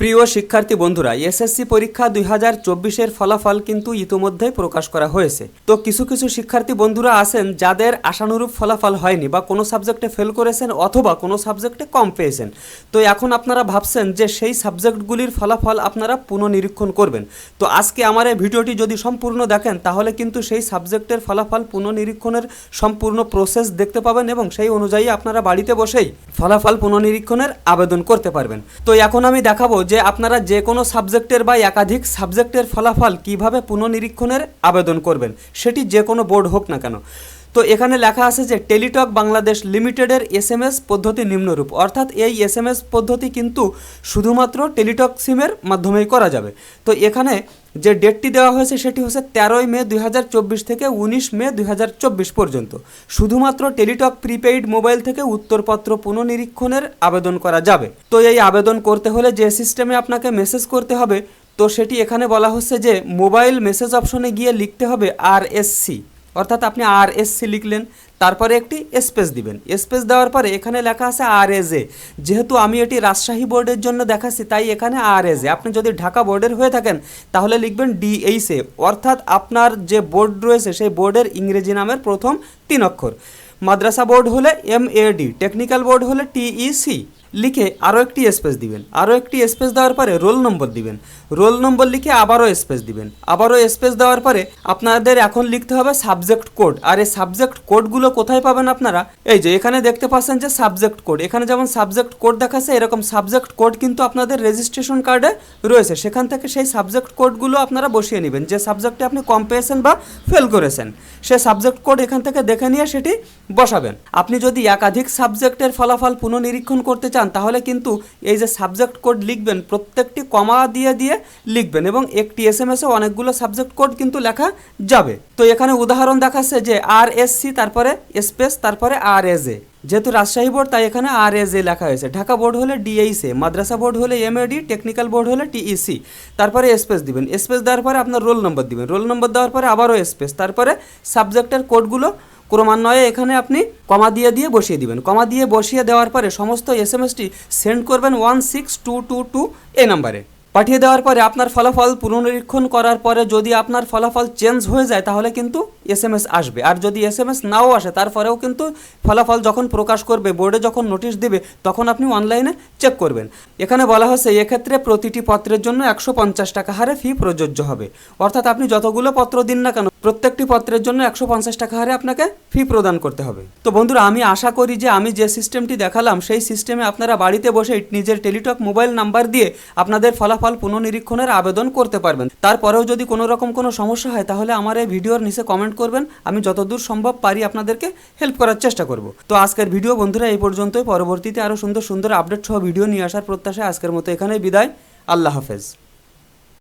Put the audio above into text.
প্রিয় শিক্ষার্থী বন্ধুরা এসএসসি পরীক্ষা দুই হাজার চব্বিশের ফলাফল কিন্তু ইতোমধ্যেই প্রকাশ করা হয়েছে। তো কিছু কিছু শিক্ষার্থী বন্ধুরা আছেন যাদের আশানুরূপ ফলাফল হয়নি বা কোনো সাবজেক্টে ফেল করেছেন অথবা কোনো সাবজেক্টে কম পেয়েছেন। তো এখন আপনারা ভাবছেন যে সেই সাবজেক্টগুলির ফলাফল আপনারা পুনঃনিরীক্ষণ করবেন। তো আজকে আমার এই ভিডিওটি যদি সম্পূর্ণ দেখেন, তাহলে কিন্তু সেই সাবজেক্টের ফলাফল পুনঃনিরীক্ষণের সম্পূর্ণ প্রসেস দেখতে পাবেন এবং সেই অনুযায়ী আপনারা বাড়িতে বসেই ফলাফল পুনঃনিরীক্ষণের আবেদন করতে পারবেন। তো এখন আমি দেখাবো যে আপনারা যে কোনো সাবজেক্টের বা একাধিক সাবজেক্টের ফলাফল কীভাবে পুনঃনিরীক্ষণের আবেদন করবেন, সেটি যে কোনো বোর্ড হোক না কেন। তো এখানে লেখা আছে যে, টেলিটক বাংলাদেশ লিমিটেডের এস এম এস পদ্ধতি নিম্নরূপ। অর্থাৎ এই এস এম এস পদ্ধতি কিন্তু শুধুমাত্র টেলিটক সিমের মাধ্যমেই করা যাবে। তো এখানে যে ডেটটি দেওয়া হয়েছে সেটি হচ্ছে তেরোই মে দুই হাজার চব্বিশ থেকে উনিশ মে দুই হাজার চব্বিশ পর্যন্ত। শুধুমাত্র টেলিটক প্রিপেইড মোবাইল থেকে উত্তরপত্র পুনঃনিরীক্ষণের আবেদন করা যাবে। তো এই আবেদন করতে হলে যে সিস্টেমে আপনাকে মেসেজ করতে হবে, তো সেটি এখানে বলা হচ্ছে যে মোবাইল মেসেজ অপশনে গিয়ে লিখতে হবে আর অর্থাৎ আপনি আর এসসি লিখলেন, তারপরে একটি স্পেস দিবেন। স্পেস দেওয়ার পরে এখানে লেখা আছে আর এজ এ যেহেতু আমি এটি রাজশাহী বোর্ডের জন্য দেখাচ্ছি, তাই এখানে আর আপনি যদি ঢাকা বোর্ডের হয়ে থাকেন, তাহলে লিখবেন ডিএইচ এ অর্থাৎ আপনার যে বোর্ড রয়েছে, সেই বোর্ডের ইংরেজি নামের প্রথম তিন অক্ষর। মাদ্রাসা বোর্ড হলে M A D technical board হলে টিইসি লিখে আরও একটি স্পেস দিবেন। আরও একটি স্পেস দেওয়ার পরে রোল নম্বর দিবেন। রোল নম্বর লিখে আবারও স্পেস দিবেন। আবারও স্পেস দেওয়ার পরে আপনাদের এখন লিখতে হবে সাবজেক্ট কোড আর এই সাবজেক্ট কোডগুলো কোথায় পাবেন আপনারা? এই যে এখানে দেখতে পাচ্ছেন যে সাবজেক্ট কোড এখানে যেমন সাবজেক্ট কোড দেখাচ্ছে, এরকম সাবজেক্ট কোড কিন্তু আপনাদের রেজিস্ট্রেশন কার্ডে রয়েছে। সেখান থেকে সেই সাবজেক্ট কোডগুলো আপনারা বসিয়ে নেবেন। যে সাবজেক্টে আপনি কম পেয়েছেন বা ফেল করেছেন, সে সাবজেক্ট কোড এখান থেকে দেখে নিয়ে সেটি বসাবেন। আপনি যদি একাধিক সাবজেক্টের ফলাফল পুনঃনিরীক্ষণ করতে চান তাহলে কিন্তু এই যে সাবজেক্ট কোড লিখবেন, প্রত্যেকটি কমা দিয়ে দিয়ে লিখবেন এবং একটি এস এম এসে অনেকগুলো সাবজেক্ট কোড কিন্তু লেখা যাবে। তো এখানে উদাহরণ দেখাচ্ছে যে আর এস সি তারপরে স্পেস তারপরে আর এজ এ যেহেতু রাজশাহী বোর্ড, তাই এখানে আর এজ এ লেখা হয়েছে। ঢাকা বোর্ড হলে ডিএইস মাদ্রাসা বোর্ড হলে এমএডি টেকনিক্যাল বোর্ড হলে টিইসি তারপরে স্পেস দিবেন। স্পেস দেওয়ার পরে আপনার রোল নম্বর দিবেন। রোল নম্বর দেওয়ার পরে আবারও স্পেস তারপরে সাবজেক্টের কোডগুলো ক্রমান্বয়ে এখানে আপনি কমা দিয়ে দিয়ে বসিয়ে দিবেন। কমা দিয়ে বসিয়ে দেওয়ার পরে সমস্ত এস এম এসটি সেন্ড করবেন one six two two two A নাম্বারে পাঠিয়ে দেওয়ার পরে আপনার ফলাফল পুনরীক্ষণ করার পরে যদি আপনার ফলাফল চেঞ্জ হয়ে যায় তাহলে কিন্তু এস এম এস আসবে। আর যদি এস এম এস নাও আসে, তারপরেও কিন্তু ফলাফল যখন প্রকাশ করবে, বোর্ডে যখন নোটিশ দিবে, তখন আপনি অনলাইনে চেক করবেন। এখানে বলা হচ্ছে এক্ষেত্রে প্রতিটি পত্রের জন্য একশো পঞ্চাশ টাকা হারে ফি প্রযোজ্য হবে। অর্থাৎ আপনি যতগুলো পত্র দিন না কেন, প্রত্যেকটি পত্রের জন্য একশো পঞ্চাশ টাকা হারে আপনাকে ফি প্রদান করতে হবে। তো বন্ধুরা, আমি আশা করি যে আমি যে সিস্টেমটি দেখালাম, সেই সিস্টেমে আপনারা বাড়িতে বসে নিজের টেলিটক মোবাইল নাম্বার দিয়ে আপনাদের ফলাফল পুনঃনিরীক্ষণের আবেদন করতে পারবেন। তারপরেও যদি কোনো রকম কোনো সমস্যা হয়, তাহলে আমার এই ভিডিওর নিচে কমেন্ট করবেন, আমি যতদূর সম্ভব পারি আপনাদেরকে হেল্প করার চেষ্টা করব। তো আজকের ভিডিও বন্ধুরা, এই পর্যন্তই। পরবর্তীতে আরও সুন্দর সুন্দর আপডেট সহ ভিডিও নিয়ে আসার প্রত্যাশায় আজকের মতো এখানেই বিদায়। আল্লাহ হাফেজ।